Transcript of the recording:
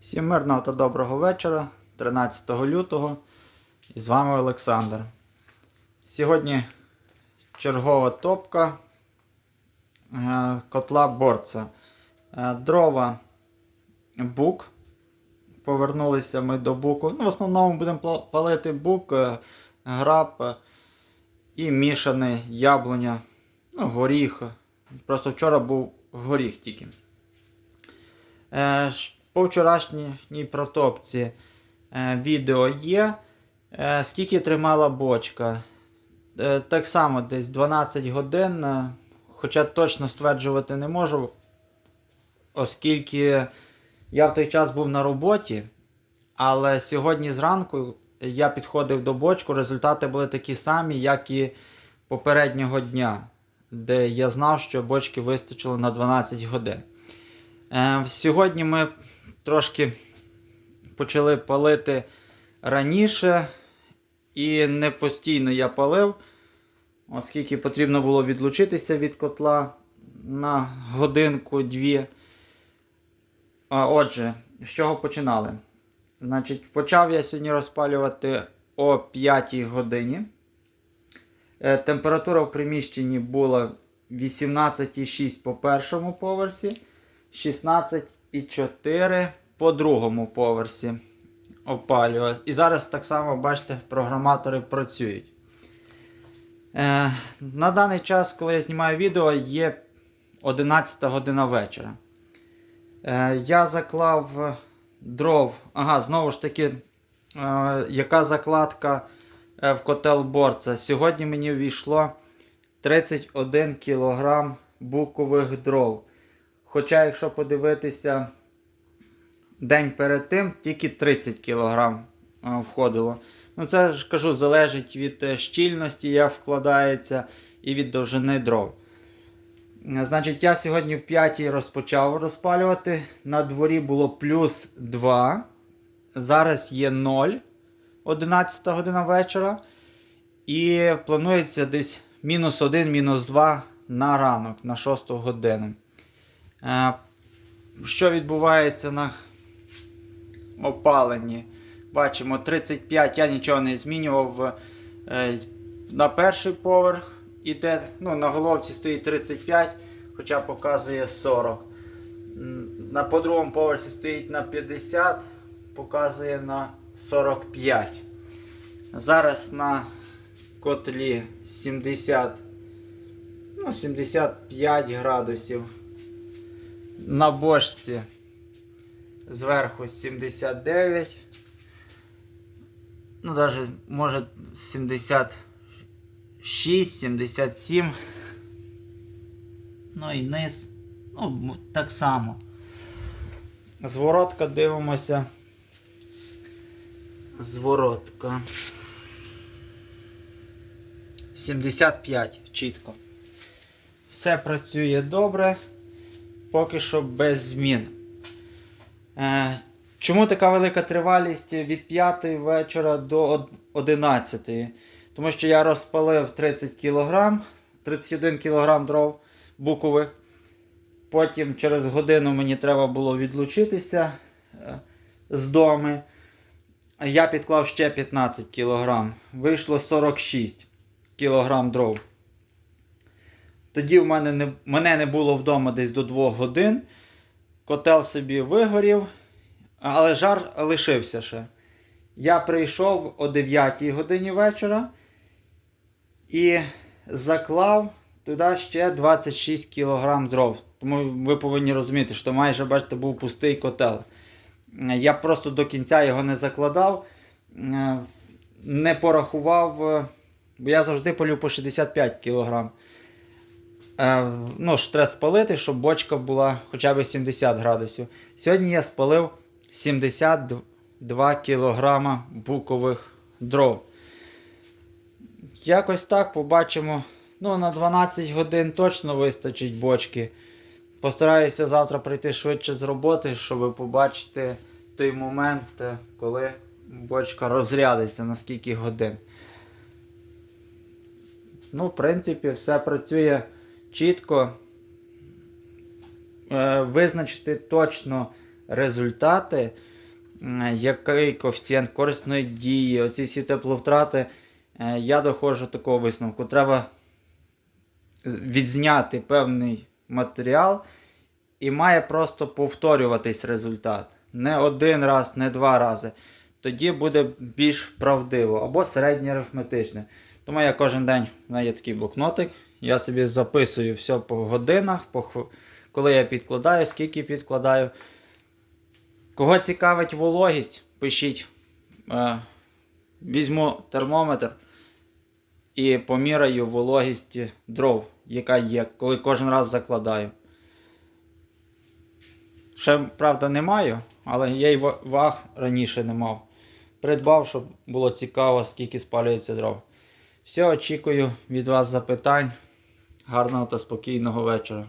Всім мирного та доброго вечора, 13 лютого. І з вами Олександр. Сьогодні чергова топка е, котла борца. Е, Дрова бук. Повернулися ми до буку. Ну, в основному будемо палити бук, е, граб і мішане яблуня, ну, горіх. Просто вчора був горіх тільки. По вчорашній протопці е, відео є. Е, Скільки тримала бочка? Е, Так само десь 12 годин. е, Хоча точно стверджувати не можу, оскільки я в той час був на роботі. Але сьогодні зранку я підходив до бочку, результати були такі самі, як і попереднього дня, де я знав, що бочки вистачило на 12 годин. Е, Сьогодні ми трошки почали палити раніше, і не постійно я палив, оскільки потрібно було відлучитися від котла на годинку-дві. А, Отже, з чого починали? Значить, почав я сьогодні розпалювати о 5 годині. Е, Температура в приміщенні була 18,6 по першому поверсі. 16,4 по другому поверсі опалював. І зараз так само, бачите, програматори працюють. Е, на даний час, коли я знімаю відео, є 11 година вечора. Е, я заклав дров. Ага, знову ж таки, е, яка закладка е, в котел борца. Сьогодні мені ввійшло 31 кг букових дров. Хоча, якщо подивитися день перед тим, тільки 30 кг входило. Ну, це ж кажу, залежить від е, щільності, як вкладається, і від довжини дров. Е, Значить, я сьогодні в 5 розпочав розпалювати. На дворі було плюс 2. Зараз є 0, 11 година вечора. І планується десь мінус 1, мінус 2 на ранок, на 6 годину. Е, Що відбувається на опаленні? Бачимо 35, я нічого не змінював. Е, На перший поверх іде, ну, на головці стоїть 35, хоча показує 40. На по другому поверсі стоїть на 50, показує на 45. Зараз на котлі 70, ну, 75 градусів. На бочці зверху 79. Ну, навіть може 76, 77. Ну і низ. Ну, так само. Зворотка дивимося. Зворотка. 75 чітко. Все працює добре. Поки що без змін. Е, чому така велика тривалість від 5 вечора до од- 11? Тому що я розпалив 30 кг, 31 кг дров букових. Потім через годину мені треба було відлучитися е, з дому. Я підклав ще 15 кг. Вийшло 46 кг дров. Тоді в мене не, мене не було вдома десь до 2 годин. Котел собі вигорів, але жар лишився ще. Я прийшов о 9 годині вечора і заклав туди ще 26 кг дров. Тому ви повинні розуміти, що майже, бачите, був пустий котел. Я просто до кінця його не закладав, е, не порахував, е, бо я завжди полю по 65 кг. Е, ну, треба спалити, щоб бочка була хоча б 70 градусів. Сьогодні я спалив 72 кг букових дров. Якось так побачимо. Ну, на 12 годин точно вистачить бочки. Постараюся завтра прийти швидше з роботи, щоб побачити той момент, е, коли бочка розрядиться на скільки годин. Ну, в принципі, все працює чітко. Е, визначити точно результати е, який коефіцієнт корисної дії, оці всі тепловтрати, е, я доходжу до такого висновку. Треба відзняти певний матеріал і має просто повторюватись результат. Не один раз, не два рази. Тоді буде більш правдиво або середнє арифметичне. Тому я кожен день в мене є такий блокнотик. Я собі записую все по годинах, по, коли я підкладаю, скільки підкладаю. Кого цікавить вологість, пишіть. Е, візьму термометр і поміряю вологість дров, яка є, коли кожен раз закладаю. Ще, правда, не маю, але я й ваг раніше не мав. Придбав, щоб було цікаво, скільки спалюється дров. Все, очікую від вас запитань. Гарного та спокійного вечора.